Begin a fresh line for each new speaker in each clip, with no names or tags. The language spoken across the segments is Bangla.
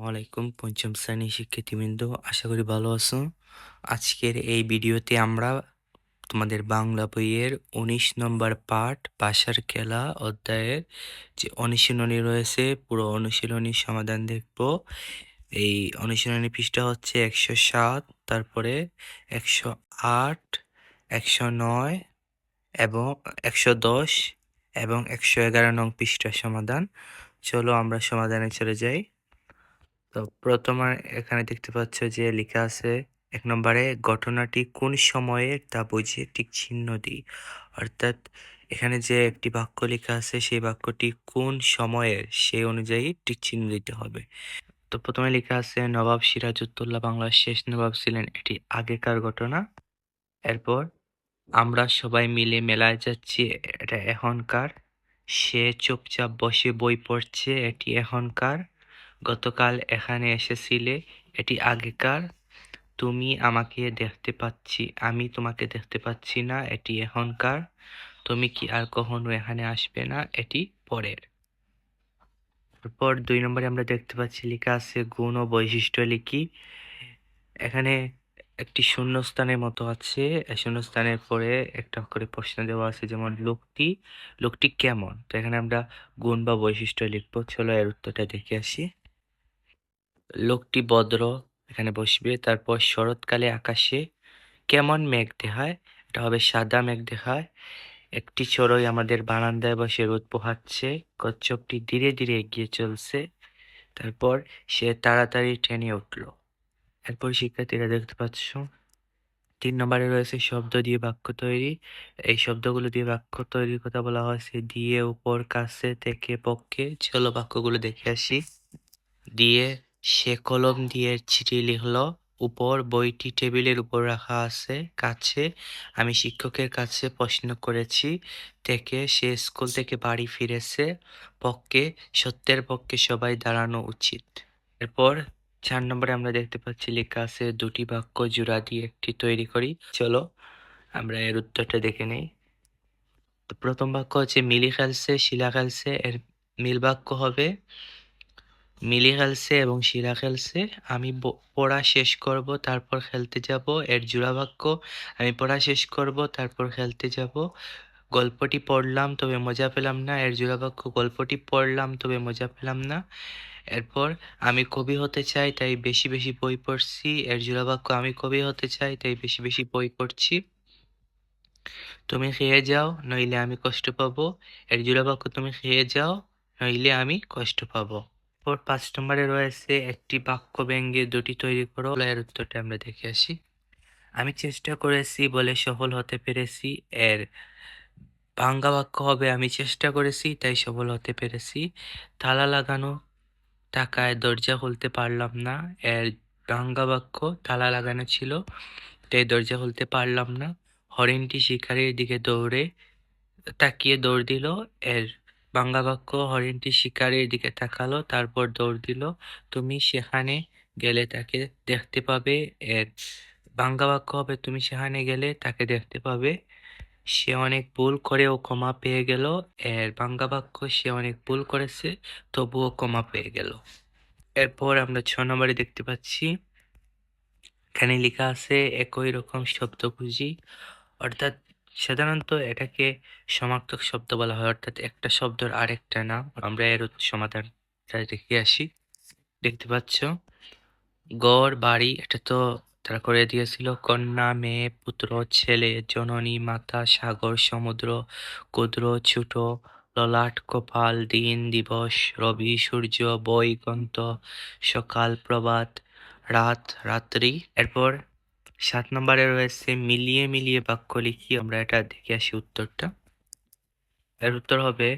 ওয়ালাইকুম পঞ্চম শ্রেণি শিক্ষার্থীবৃন্দ, আশা করি ভালো আছো। আজকের এই ভিডিওতে আমরা তোমাদের বাংলা বইয়ের উনিশ নম্বর পাঠ বাসার খেলা অধ্যায়ের যে অনুশীলনী রয়েছে, পুরো অনুশীলনীর সমাধান দেখব। এই অনুশীলনী পৃষ্ঠা হচ্ছে একশো সাত, তারপরে একশো আট, একশো নয় এবং একশো দশ এবং একশো এগারো নং পৃষ্ঠার সমাধান। চলো আমরা সমাধানে চলে যাই। তো প্রথমে এখানে দেখতে পাচ্ছ যে লেখা আছে এক নম্বরে, ঘটনাটি কোন সময়ে তা বুঝে টিক চিহ্ন দিই। অর্থাৎ এখানে যে একটি বাক্য লেখা আছে, সেই বাক্যটি কোন সময়ের সেই অনুযায়ী টিক চিহ্ন দিতে হবে। তো প্রথমে লেখা আছে, নবাব সিরাজউদ্দৌলা বাংলার শেষ নবাব ছিলেন এটি আগেকার ঘটনা। এরপর, আমরা সবাই মিলে মেলায় যাচ্ছি, এটা এখনকার। সে চুপচাপ বসে বই পড়ছে, এটি এখনকার। গতকাল এখানে এসেছিলে, এটি আগেকার। তুমি আমাকে দেখতে পাচ্ছি, আমি তোমাকে দেখতে পাচ্ছি না, এটি এখনকার। তুমি কি আর কখনো এখানে আসবে না, এটি পরের। তারপর দুই নম্বরে আমরা দেখতে পাচ্ছি, লেখা আছে গুণ ও বৈশিষ্ট্য লিখি। এখানে একটি শূন্যস্থানের মতো আছে। শূন্যস্থানের পরে একটা করে প্রশ্ন দেওয়া আছে, যেমন লোকটি লোকটি কেমন? তো এখানে আমরা গুণ বা বৈশিষ্ট্য লিখব। চলো এর উত্তরটা দেখে আসি। লোকটি ভদ্র, এখানে বসবে। তারপর শরৎকালে আকাশে কেমন মেঘ দেখায়? এটা হবে সাদা মেঘ দেখায়। একটি চড়ুই আমাদের বারান্দায় বসে রোদ পোহাচ্ছে। কচ্ছপটি ধীরে ধীরে এগিয়ে চলছে। তারপর সে তাড়াতাড়ি ট্রেনে উঠল। এরপর শিক্ষার্থীরা দেখতে পাচ্ছ, তিন নম্বরে রয়েছে শব্দ দিয়ে বাক্য তৈরি। এই শব্দগুলো দিয়ে বাক্য তৈরির কথা বলা হয়েছে। দিয়ে, উপর, কাছে, থেকে, পক্ষে। চলো বাক্যগুলো দেখে আসি। দিয়ে সে কলম দিয়ে চিঠি লিখলো, উপর বইটি টেবিলের উপর রাখা আছে, কাছে আমি শিক্ষকের কাছে প্রশ্ন করেছি থেকে সে স্কুল থেকে বাড়ি ফিরেছে, পক্ষে, সত্যের পক্ষে সবাই দাঁড়ানো উচিত। এরপর চার নম্বরে আমরা দেখতে পাচ্ছি লেখা আছে, দুটি বাক্য জোড়া দিয়ে একটি তৈরি করি। চলো আমরা এর উত্তরটা দেখে নেই। প্রথম বাক্য হচ্ছে, মিলি খেলছে শিলা খেলছে এর মিল বাক্য হবে মিলি খেলছে এবং শিরা খেলছে। আমি পড়া শেষ করব, তারপর খেলতে যাব। এর জোড়া বাক্য, আমি পড়া শেষ করব, তারপর খেলতে যাব। গল্পটি পড়লাম, তবে মজা পেলাম না। এর জোড়া বাক্য, গল্পটি পড়লাম, তবে মজা পেলাম না। এরপর, আমি কবি হতে চাই, তাই বেশি বেশি বই পড়ছি। এর জোড়া বাক্য, আমি কবি হতে চাই, তাই বেশি বেশি বই পড়ছি। তুমি খেয়ে যাও, নইলে আমি কষ্ট পাবো। এর জোড়া বাক্য, তুমি খেয়ে যাও, নইলে আমি কষ্ট পাবো। এরপর পাঁচ নম্বরে রয়েছে একটি বাক্য ব্যঙ্গে দুটি তৈরি করো। এর উত্তরটা আমরা দেখে আসি। আমি চেষ্টা করেছি বলে সফল হতে পেরেছি। এর ভাঙ্গা বাক্য হবে, আমি চেষ্টা করেছি, তাই সফল হতে পেরেছি। তালা লাগানো টাকায় দরজা খুলতে পারলাম না। এর ভাঙ্গা বাক্য, তালা লাগানো ছিল, তাই দরজা খুলতে পারলাম না। হরিণটি শিকারির দিকে দৌড়ে তাকিয়ে দৌড় দিল। এর বাংলা বাক্য হরিণটি শিকারির দিকে তাকালো, তারপর দৌড় দিল, তুমি সেখানে গেলে তাকে দেখতে পাবে, এর বাংলা বাক্য হবে, তুমি সেখানে গেলে তাকে দেখতে পাবে, সে অনেক ভুল করেও ক্ষমা পেয়ে গেল, এর বাংলা বাক্য, সে অনেক ভুল করেছে, তবুও ক্ষমা পেয়ে গেল। এরপর আমরা ছ নম্বরে দেখতে পাচ্ছি, এখানে লেখা আছে, একই রকম শব্দ খুঁজি অর্থাৎ সাধারণত এটাকে সমার্থক শব্দ বলা হয়, অর্থাৎ একটা শব্দের আরেকটা নাম। আমরা এর সমাধানটা দেখে আসি। দেখতে পাচ্ছ? গড়, বাড়ি, এটা তো তারা করে দিয়েছিল। কন্যা, মেয়ে, পুত্র, ছেলে, জননী, মাতা, সাগর, সমুদ্র ক্ষুদ্র ছোট, ললাট, কপাল, দিন, দিবস, রবি, সূর্য, বৈকন্ত, সকাল, প্রভাত, রাত, রাত্রি। এরপর সাত নম্বরে রয়েছে, মিলিয়ে মিলিয়ে বাক্য লিখি, আমরা এটা দেখে আসি উত্তরটা। এর উত্তর হবে,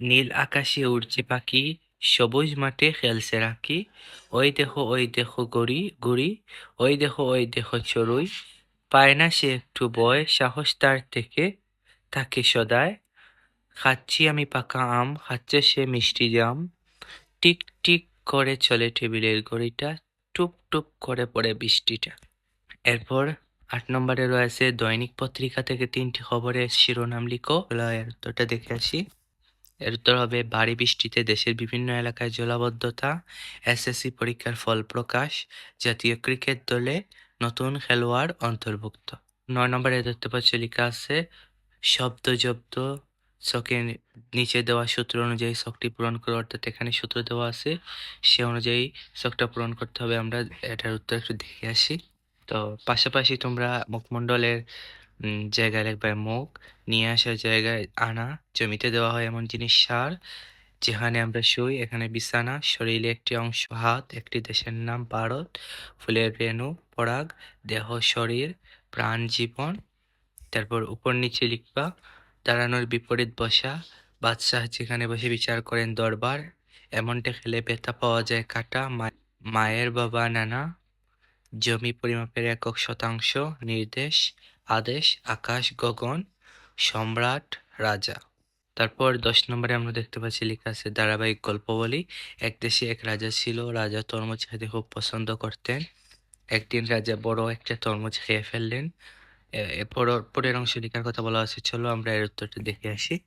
নীল আকাশে উড়ছে পাখি, সবুজ মাঠে খেলছে রাখি, ওই দেখো ওই দেখো গড়ি, গুড়ি, ওই দেখো ওই দেখো চড়ুই, পায় না সে একটু বয়, সাহস তার থেকে, থাকে সদায়, খাচ্ছি আমি পাকা আম, খাচ্ছে সে মিষ্টি জাম। টিক টিক করে চলে টেবিলের ঘড়িটা, টুপ টুপ করে পড়ে বৃষ্টিটা। এরপর আট নম্বরে রয়েছে দৈনিক পত্রিকা থেকে তিনটি খবরের শিরোনাম লিখো। এর উত্তরটা দেখে আসি। এর উত্তর হবে, ভারী বৃষ্টিতে দেশের বিভিন্ন এলাকায় জলাবদ্ধতা, এসএসসি পরীক্ষার ফল প্রকাশ, জাতীয় ক্রিকেট দলে নতুন খেলোয়াড় অন্তর্ভুক্ত। নয় নম্বরে দেখতে পাচ্ছি লেখা আছে, শব্দ জব্দ ছকের নিচে দেওয়া সূত্র অনুযায়ী ছকটি পূরণ করে, অর্থাৎ এখানে সূত্র দেওয়া আছে, সে অনুযায়ী ছকটা পূরণ করতে হবে। আমরা এটার উত্তর একটু দেখে আসি। তো পাশাপাশি তোমরা মুখমণ্ডলের জায়গায় লিখবে মুখ, নিয়ে আসার জায়গায় আনা, জমিতে দেওয়া হয় এমন জিনিস সার, যেখানে আমরা শুই, এখানে বিছানা, শরীরে একটি অংশ হাত, একটি দেশের নাম ভারত ফুলের রেণু, পরাগ, দেহ, শরীর, প্রাণ, জীবন, তারপর উপর নিচে লিখবা, দাঁড়ানোর বিপরীত বসা, বাদশাহ যেখানে বসে বিচার করেন দরবার, এমনটা খেলে ব্যথা পাওয়া যায় কাটা মায়ের বাবা, নানা জমি পরিমাপের একক শতাংশ, নির্দেশ, আদেশ, আকাশ, গগন, সম্রাট, রাজা। তারপর দশ নম্বরে আমরা দেখতে পাচ্ছি, লেখা আছে, ধারাবাহিক গল্প বলি। এক দেশে এক রাজা ছিল, রাজা তরমুজ খেতে খুব পছন্দ করতেন। একদিন রাজা বড় একটা তরমুজ খেয়ে ফেললেন। এরপর পরের অংশ লেখার কথা বলা আছে। চলো আমরা এর উত্তরটা দেখে আসি।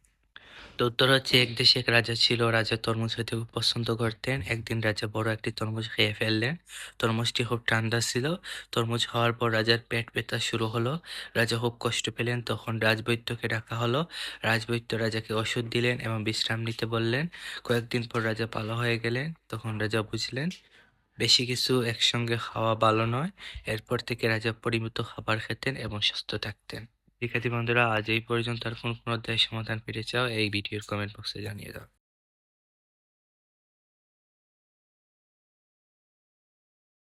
তো উত্তর হচ্ছে এক দেশে এক রাজা ছিল। রাজা তরমুজ খেতে খুব পছন্দ করতেন। একদিন রাজা বড় একটি তরমুজ খেয়ে ফেললেন। তরমুজটি খুব ঠান্ডা ছিল। তরমুজ খাওয়ার পর রাজার পেট ব্যথা শুরু হলো। রাজা খুব কষ্ট পেলেন। তখন রাজবৈদ্যকে ডাকা হলো। রাজবৈদ্য রাজাকে ওষুধ দিলেন এবং বিশ্রাম নিতে বললেন। কয়েকদিন পর রাজা ভালো হয়ে গেলেন। তখন রাজা বুঝলেন, বেশি কিছু একসঙ্গে খাওয়া ভালো নয়। এরপর থেকে রাজা পরিমিত খাবার খেতেন এবং সুস্থ থাকতেন। শিক্ষার্থী বন্ধুরা, আজ এই পর্যন্ত। আর কোন কোন অধ্যায়ের সমাধান পেতে চাও, এই ভিডিওর কমেন্ট বক্সে জানিয়ে দাও।